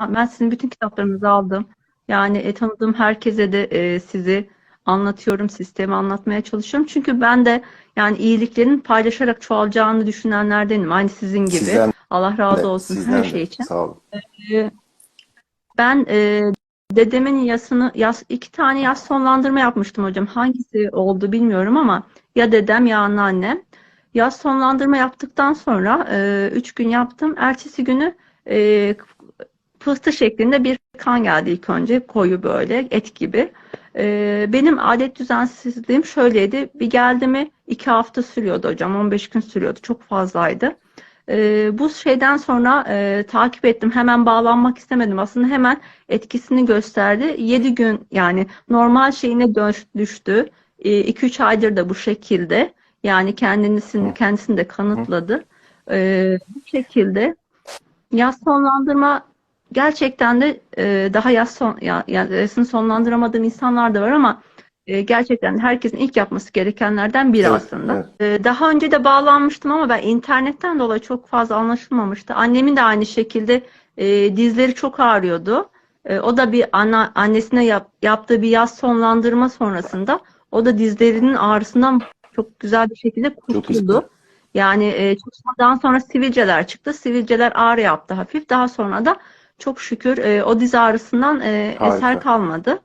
ben sizin bütün kitaplarınızı aldım. Yani e, tanıdığım herkese de e, sizi anlatıyorum, sistemi anlatmaya çalışıyorum. Çünkü ben de yani iyiliklerin paylaşarak çoğalacağını düşünenlerdenim. Aynı sizin gibi. Sizden Allah razı de, olsun her de. şey için. Sağ olun. Ben e, dedemin yasını, yas, iki tane yas sonlandırma yapmıştım hocam. Hangisi oldu bilmiyorum ama ya dedem ya anneannem. Yas sonlandırma yaptıktan sonra e, üç gün yaptım. Ertesi günü e, pıhtı şeklinde bir kan geldi ilk önce. Koyu böyle et gibi. E, benim adet düzensizliğim şöyleydi. Bir geldi mi iki hafta sürüyordu hocam. 15 gün sürüyordu. Çok fazlaydı. E, bu şeyden sonra e, takip ettim. Hemen bağlanmak istemedim. Aslında hemen etkisini gösterdi. 7 gün yani normal şeyine dönüş, düştü. 2-3 aydır da bu şekilde. Yani kendisini, kendisini de kanıtladı. E, bu şekilde yaz sonlandırma gerçekten de e, daha yaz son, ya, yazını sonlandıramadığım insanlar da var ama e, gerçekten herkesin ilk yapması gerekenlerden biri Evet, aslında. E, daha önce de bağlanmıştım ama ben internetten dolayı çok fazla anlaşılmamıştı. Annemin de aynı şekilde e, dizleri çok ağrıyordu. E, o da bir ana, annesine yap, yaptığı bir yaz sonlandırma sonrasında o da dizlerinin ağrısından çok güzel bir şekilde kurtuldu. Yani e, çalışmadan sonra sivilceler çıktı. Sivilceler ağrı yaptı hafif. Daha sonra da çok şükür e, o diz ağrısından e, eser kalmadı.